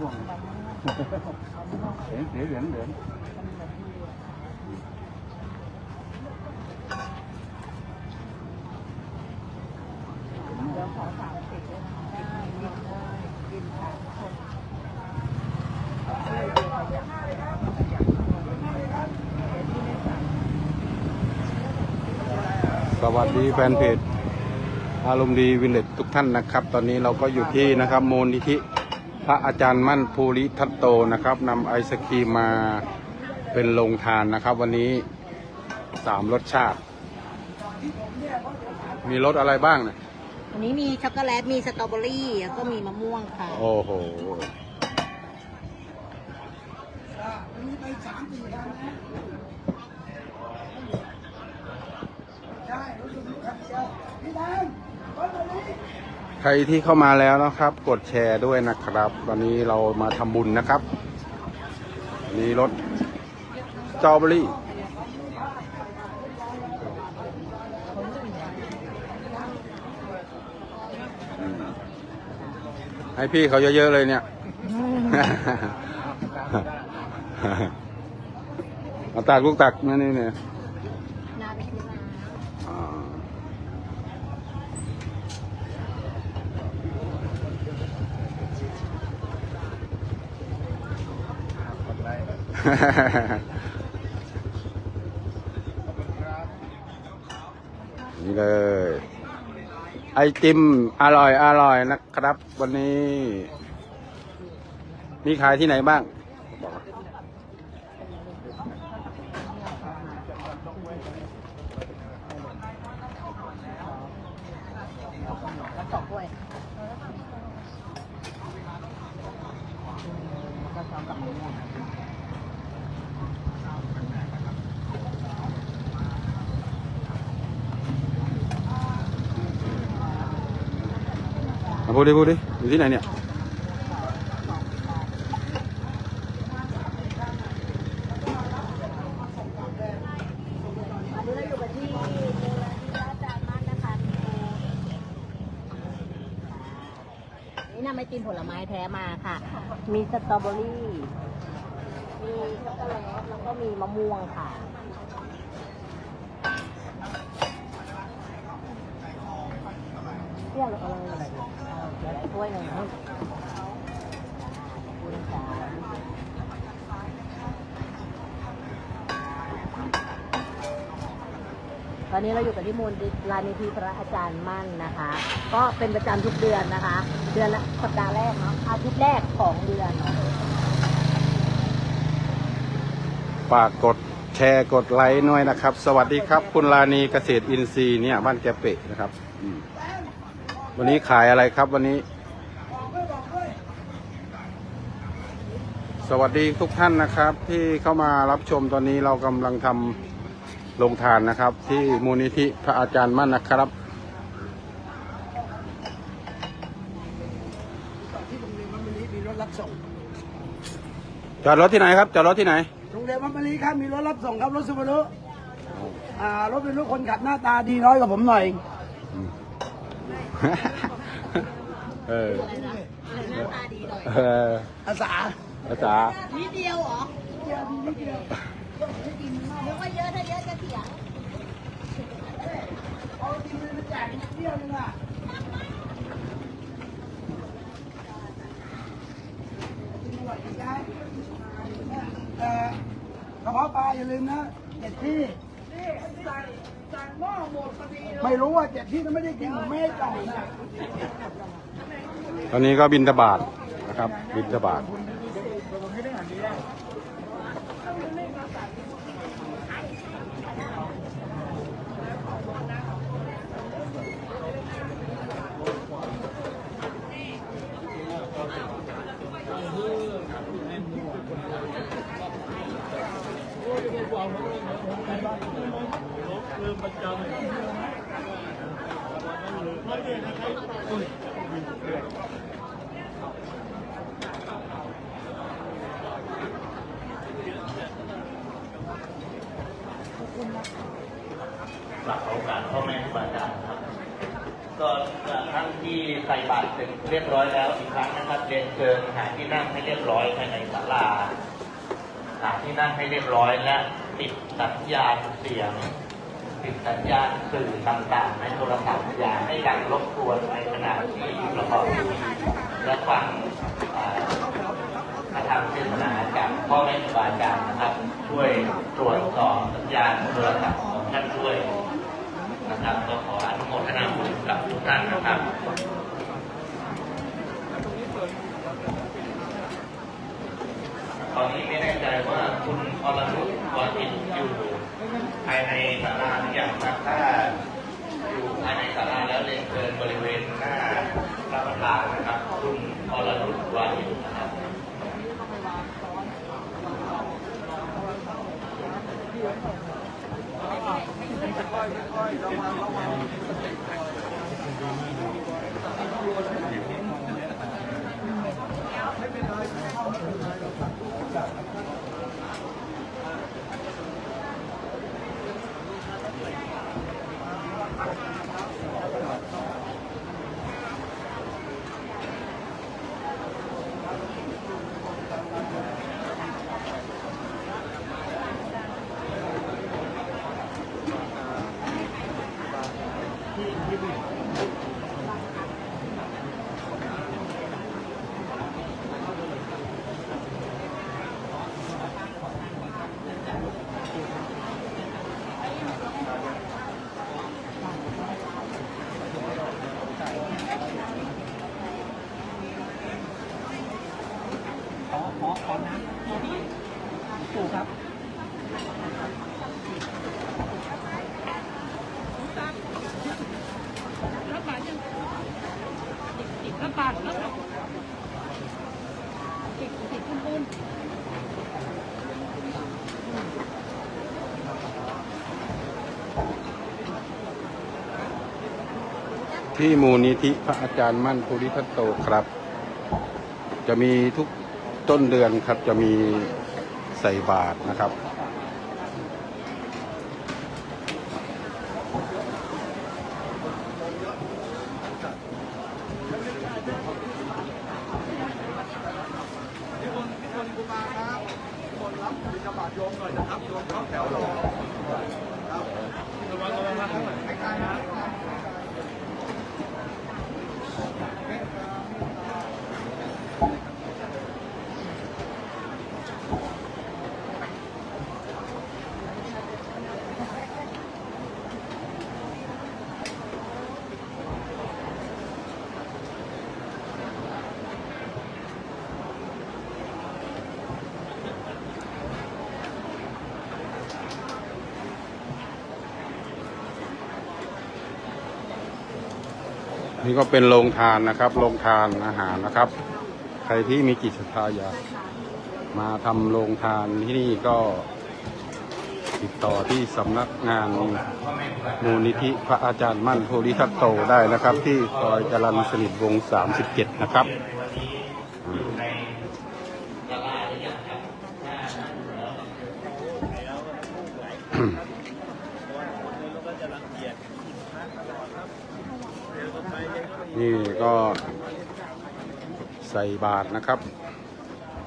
มะม่วงมะม่วงเหลืองเหลืองเหลืองเดี๋ยวขอสามสิบด้วยนะคะได้กินได้กินค่ะทุกคนสวัสดีแฟนเพจอารมณ์ดีวินเลตทุกท่านนะครับ ตอนนี้เราก็อยู่ที่นะครับมูลนิธิ พระอาจารย์มั่นภูริทัตโตนะครับนำไอศครีมมาเป็นโรงทานนะครับ วันนี้สามรสชาติ มีรสอะไรบ้างเนี่ยอันนี้มีช็อกโกแลต มีสตรอเบอรี่ แล้วก็มีมะม่วงค่ะโอ้โห ใครที่เข้ามาแล้วนะครับ กดแชร์ด้วยนะครับ ตอนนี้เรามาทำบุญนะครับอันนี้รถสตรอเบอรี่อืมให้พี่เขาเยอะๆเลยเนี่ย เอาตักลูกตักนั่นนี่เนี่ย นาไปซื้อมา อ่า นี่เลย ไอติมอร่อยอร่อยนะครับ วันนี้ มีขายที่ไหนบ้างบอกมา แล้วสองถ้วยก็สองกับมะม่วง เอา พูดดิพูดดิอยู่ที่ไหนเนี่ยอันนี้เราอยู่กันที่มูลนิธิพระอาจารย์มั่นนะคะนี่นำไอติมผลไม้แท้มาค่ะ มีสตรอเบอรี่ มีช็อกโกแลตแล้วก็มีมะม่วงค่ะ เที่ยวเรากำลัง ถ้วยหนึ่งคุณจ๋าตอนนี้เราอยู่กันที่มูลลานิธิพระอาจารย์มั่นนะคะ ก็เป็นประจำทุกเดือนนะคะ เดือนละสัปดาห์แรกเนาะอาทิตย์แรกของเดือนเนาะฝากกดแชร์กดไลค์หน่อยนะครับ สวัสดีครับ คุณลานีเกษตรอินทรีย์เนี่ยบ้านแกเปะนะครับอืม วันนี้ขายอะไรครับวันนี้ สวัสดีทุกท่านนะครับ ที่เข้ามารับชมตอนนี้เรากำลังทำโรงทานนะครับ ที่มูลนิธิพระอาจารย์มั่นนะครับ ที่โรงเรียนวัดมะลิมีรถรับส่งจอดรถที่ไหนครับจอดรถที่ไหน โรงเรียนวัดมะลิครับมีรถรับส่งครับรถซูบารุอ่ารถเป็นรถคนขับหน้าตาดีน้อยกว่าผมหน่อยเอ ออะไรนะอะไรหน้าตาดีหน่อยเอออาสาภาษานิดเดียวเหรอนึกว่าเยอะถ้าเยอะจะเถียงเอาทีมมาแจกเที่ยวนึงอะเอ่อกระเพาะปลาอย่าลืมนะเจ็ดที่ ไม่รู้ว่าเจ็ดที่มันไม่ได้กินผมไม่ให้จ่ายนะตอนนี้ก็บินตบาทนะครับ บินตบาท ฝากโอกาสพ่อแม่ครูบาอาจารย์ครับก็ทั้งที่ใส่บาตรเสร็จเรียบร้อยแล้วอีกครั้งนะครับเรียนเชิญหาที่นั่งให้เรียบร้อยภายในศาลาหาที่นั่งให้เรียบร้อยและติดสัญญาณเสียง ปิดสัญญาณสื่อต่างๆ ในโทรศัพท์อย่าให้ดังรบกวนในขณะที่ประกอบและฟังอ่าพระธรรมเทศนาจากพ่อแม่ครูบาอาจารย์นะครับ ช่วยตรวจสอบสัญญาณโทรศัพท์ของท่านด้วยนะครับก็ขออนุโมทนาบุญกับทุกท่านนะครับตอนนี้ไม่แน่ใจว่าคุณอรนุชวาทินดู ภายในศาลาหรือยังครับถ้าอยู่ภายในศาลาแล้วเรียนเชิญบริเวณหน้ารับประทานนะครับคุณอรนุชวาทินนะครับ ที่มูลนิธิพระอาจารย์มั่นภูริทัตโตครับ จะมีทุกต้นเดือนครับจะมีใส่บาทนะครับ ครับหมดรับบิณฑบาตโยมหน่อยนะครับโยมเข้าแถวรอ นี่ก็เป็นโรงทานนะครับ โรงทานอาหารนะครับ ใครที่มีจิตศรัทธาอยากมาทำโรงทานที่นี่ก็ติดต่อที่สำนักงานมูลนิธิพระอาจารย์มั่นโพธิทัตโตได้นะครับ ที่ซอยจรัญสนิทวง 37 นะครับอยู่ในศาลาหรือยังครับถ้านั่งอยู่แล้ว นี่ ก็ ใส่บาทนะครับ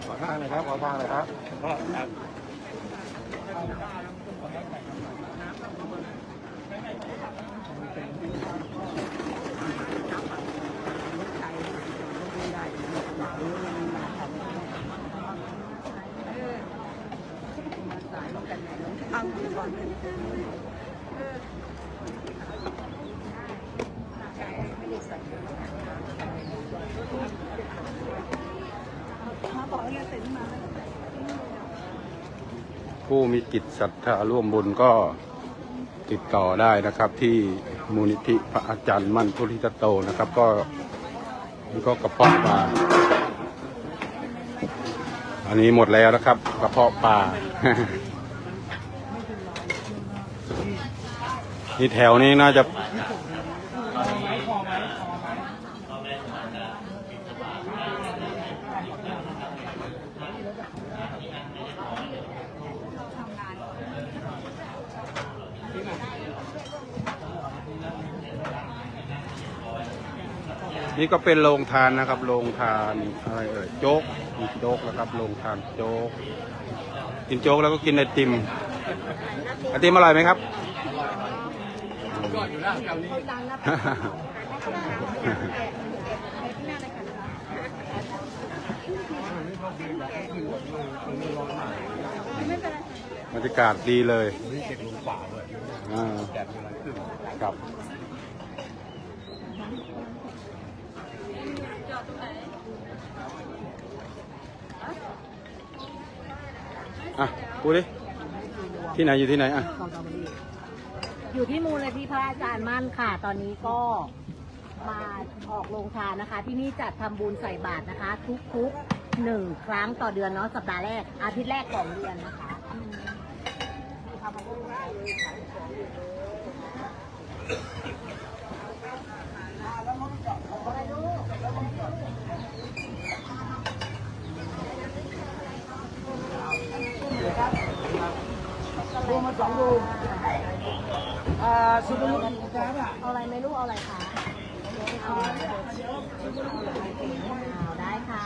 ขอทางเลยครับ ขอทางเลยครับ ผู้มีกิจศรัทธาร่วมบุญก็ติดต่อได้นะครับ ที่มูลนิธิพระอาจารย์มั่นพุทธิตโตนะครับ ก็นี่ก็กระเพาะปลาอันนี้หมดแล้วนะครับ กระเพาะปลานี่แถวนี้น่าจะ นี่ก็เป็นโรงทานนะครับ โรงทานอะไรเอ่ยโจ๊กมีโจ๊กแล้วครับ โรงทานโจ๊ก กินโจ๊กแล้วก็กินไอติมไอติมอร่อยไหมครับบรรยากาศดีเลยอ่าครับ อะพูดดิที่ไหนอยู่ที่ไหนอะ อยู่ที่มูลนิธิพระอาจารย์มั่นค่ะ ตอนนี้ก็มาออกโรงทานนะคะ ที่นี่จัดทำบุญใส่บาตรนะคะ ทุกๆหนึ่งครั้งต่อเดือนเนาะสัปดาห์แรกอาทิตย์แรกของเดือนนะคะ สองดูอ่าสุภาพบุรุษครับอะเอาอะไรไหมลูกเอาอะไรคะเอาได้ค่ะ